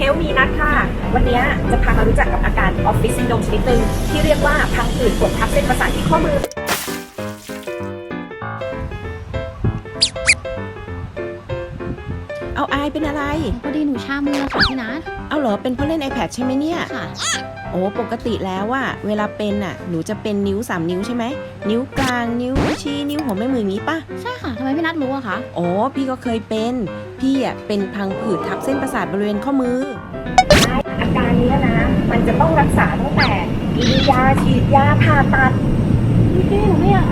เฮลมีนัดค่ะวันนี้จะพามารู้จักกับอาการออฟฟิศซินโดรมชนิดหนึ่งที่เรียกว่าพังผืดกดทับเส้นประสาทที่ข้อมือ เอาอายเป็นอะไร พอดีหนูชามือค่ะพี่นัทเอาเหรอ เป็นเพราะเล่น iPad ใช่ไหมเนี่ย ค่ะ โอ้ปกติแล้วอะเวลาเป็นอะหนูจะเป็นนิ้ว 3 นิ้วใช่ไหม นิ้วกลางนิ้วชี้นิ้วหัวแม่มืออย่างนี้ปะใช่ค่ะทำไมพี่นัทรู้อะคะอ๋อพี่ก็เคยเป็น พี่อะเป็นพังผืดทับเส้นประสาทบริเวณข้อมือ อาการนี้นะ มันจะต้องรักษาตั้งแต่กินยาฉีดยาผ่าตัดพี่หนูไม่อยาก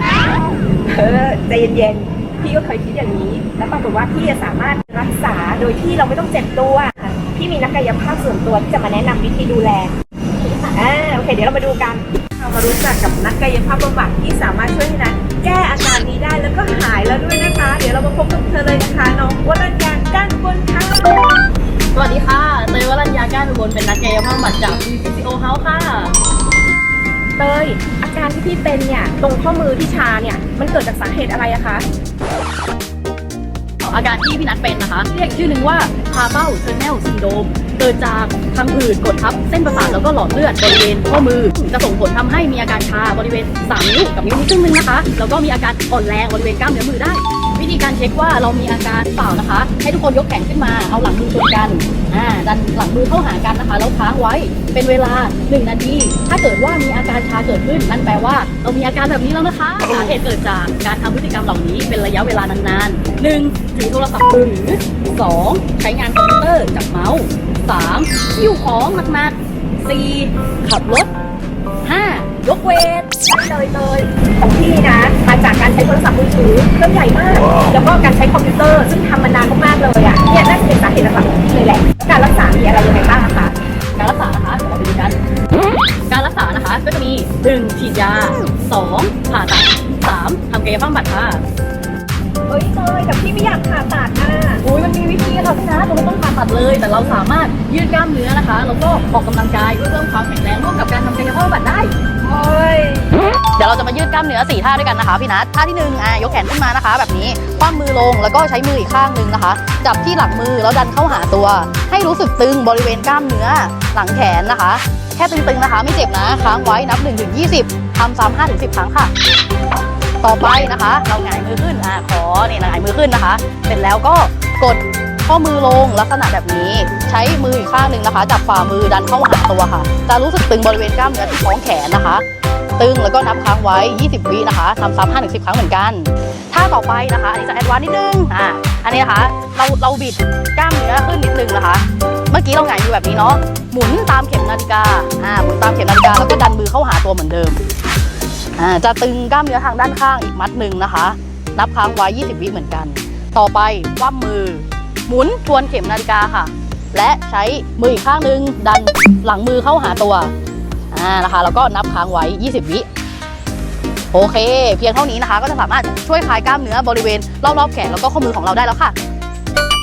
เออใจเย็นๆพี่ก็เคยคิดอย่างนี้ แล้วปรากฏว่าพี่จะสามารถรักษาโดยที่เราไม่ต้องเจ็บตัว พี่มีนักกายภาพส่วนตัวที่จะมาแนะนำวิธีดูแล อ่าโอเค เดี๋ยวเรามาดูกัน เรามารู้จักกับนักกายภาพบำบัดที่สามารถช่วยให้นัทแก้อาการนี้ได้แล้วก็หายแล้วด้วยนะคะ เดี๋ยวเรามาพบกับเธอเลยนะคะน้องวรัญญาก้านบนค่ะสวัสดีค่ะเตยวรัญญาก้านอุบลเป็นนักกายภาพบำบัดจาก VCO House ค่ะ เตยอาการที่พี่เป็นเนี่ยตรงข้อมือที่ชาเนี่ยมันเกิดจากสาเหตุอะไรอะคะ อาการที่พี่นัทเป็นนะคะ เรียกชื่อหนึ่งว่าคาเบ้าเทอร์เนลซินโดมเกิดจากทางผืดกดทับเส้นประสาทแล้วก็หลอดเลือดบริเวณข้อมือ จะส่งผลทำให้มีอาการชาบริเวณ3นิ้วกับนิ้วนิ้วครึ่งนึงนะคะแล้วก็มีอาการอ่อนแรงบริเวณกล้ามเนื้อมือได้ วิธีการเช็คว่าเรามีอาการเปล่านะคะ ให้ทุกคนยกแขนขึ้นมาเอาหลังมือชนกัน อ่าดันหลังมือเข้าหากันนะคะแล้วค้างไว้เป็นเวลา 1 นาที ถ้าเกิดว่ามีอาการชาเกิดขึ้น นั่นแปลว่าเรามีอาการแบบนี้แล้วนะคะสาเหตุเกิดจากการทำพฤติกรรมเหล่านี้เป็นระยะเวลานานๆน 1. ถือโทรศัพท์มือถือ 2. ใช้งานคอมพิวเตอร์จับเมาส์ 3. หิ้วของหนักๆ 4. ขับรถ 5. ยกเวทเลยเลยของพี่นะมาจากการใช้โทรศัพท์มือถือเครื่องใหญ่มาก แล้วก็การใช้คอมพิวเตอร์ซึ่งทำมานานมากๆเลยอะเนี่ยน่าจะเป็นสาเหตุหลัก 1. ฉีดยา 2. ผ่าตัด 3. ทำกายภาพบำบัดค่ะเฮ้ยเตยแต่พี่ไม่อยากผ่าตัดอะโอ้ยมันมีวิธีค่ะพี่นะเราไม่ต้องผ่าตัดเลย แต่เราสามารถยืดกล้ามเนื้อนะคะ แล้วก็ออกกำลังกายเพื่อเพิ่มความแข็งแรงร่วมกับการทำกายภาพบำบัดได้ โอ้ย เดี๋ยวเราจะมายืดกล้ามเนื้อ4ท่าด้วยกันนะคะพี่นัทท่าที่หนึ่งอะยกแขนขึ้นมานะคะ แบบนี้คว่ำมือลงแล้วก็ใช้มืออีกข้างหนึงนะคะ จับที่หลังมือแล้วดันเข้าหาตัว ให้รู้สึกตึงบริเวณกล้ามเนื้อหลังแขนนะคะ แค่ตึงๆนะคะ ไม่เจ็บนะ ค้างไว้นับ1ถึง20ทำซ้ำห้าถึงสิบครั้งค่ะ ต่อไปนะคะ เราหงายมือขึ้นอะขอเนี่ยหงายมือขึ้นนะคะ เสร็จแล้วก็กด ข้อมือลงลักษณะแบบนี้ ใช้มืออีกข้างหนึ่งนะคะ จับฝ่ามือดันเข้าหาตัวค่ะ จะรู้สึกตึงบริเวณกล้ามเนื้อที่ท้องแขนนะคะ ตึงแล้วก็นับค้างไว้ 20 วินะคะทำซ้ำ5ถึง10ครั้งเหมือนกันท่าต่อไปนะคะอันนี้จะแอดวานซ์นิดนึงอ่าอันนี้นะคะเราเราบิดกล้ามเนื้อขึ้นนิดนึงนะคะ เมื่อกี้เราหงายอยู่แบบนี้เนาะหมุนตามเข็มนาฬิกาอ่าหมุนตามเข็มนาฬิกาแล้วก็ดันมือเข้าหาตัวเหมือนเดิมอ่าจะตึงกล้ามเนื้อทางด้านข้างอีกมัดหนึ่งนะคะ นับค้างไว้ 20 วิเหมือนกัน ต่อไปคว่ำมือ หมุนทวนเข็มนาฬิกาค่ะ และใช้มืออีกข้างหนึง ดันหลังมือเข้าหาตัวอ่านะคะแล้วก็นับค้างไว้ 20 วิโอเค เพียงเท่านี้นะคะ ก็จะสามารถช่วยคลายกล้ามเนื้อบริเวณรอบๆแขนแล้วก็ข้อมือของเราได้แล้วค่ะ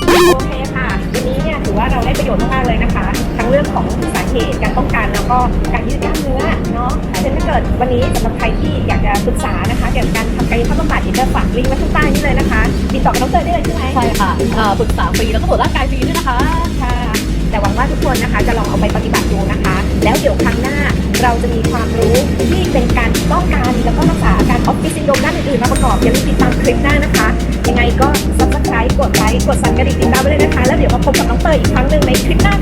โอเคค่ะวันนี้เนี่ยถือว่าเราได้ประโยชน์มากๆเลยนะคะ ทั้งเรื่องของสาเหตุการป้องกันแล้วก็การยืดกล้ามเนื้อเนาะฉะนั้นถ้าเกิดวันนี้สำหรับใครที่อยากจะปรึกษานะคะเกี่ยวกับการทำกายภาพบำบัดเดี๋ยวจะฝากลิงก์ไว้ข้างใต้นี้เลยนะคะ ติดต่อกับน้องเตยได้เลยใช่ไหมใช่ค่ะอ่าปรึกษาฟรีแล้วก็ตรวจร่างกายฟรีด้วยนะคะ ค่ะ แต่หวังว่าทุกคนนะคะจะลองเอาไปปฏิบัติดูนะคะ แล้วเดี๋ยวครั้งหน้าเราจะมีความรู้ที่เป็นการป้องกันแล้วก็รักษาอาการออฟฟิศซินโดรมด้านอื่นๆมาประกอบอย่าลืมติดตามคลิปหน้านะคะ ยังไงก็ subscribe กดไลค์กดสั่นกระดิ่งติดตามไว้เลยนะคะ แล้วเดี๋ยวมาพบกับน้องเตยอีกครั้งหนึ่งในคลิปหน้า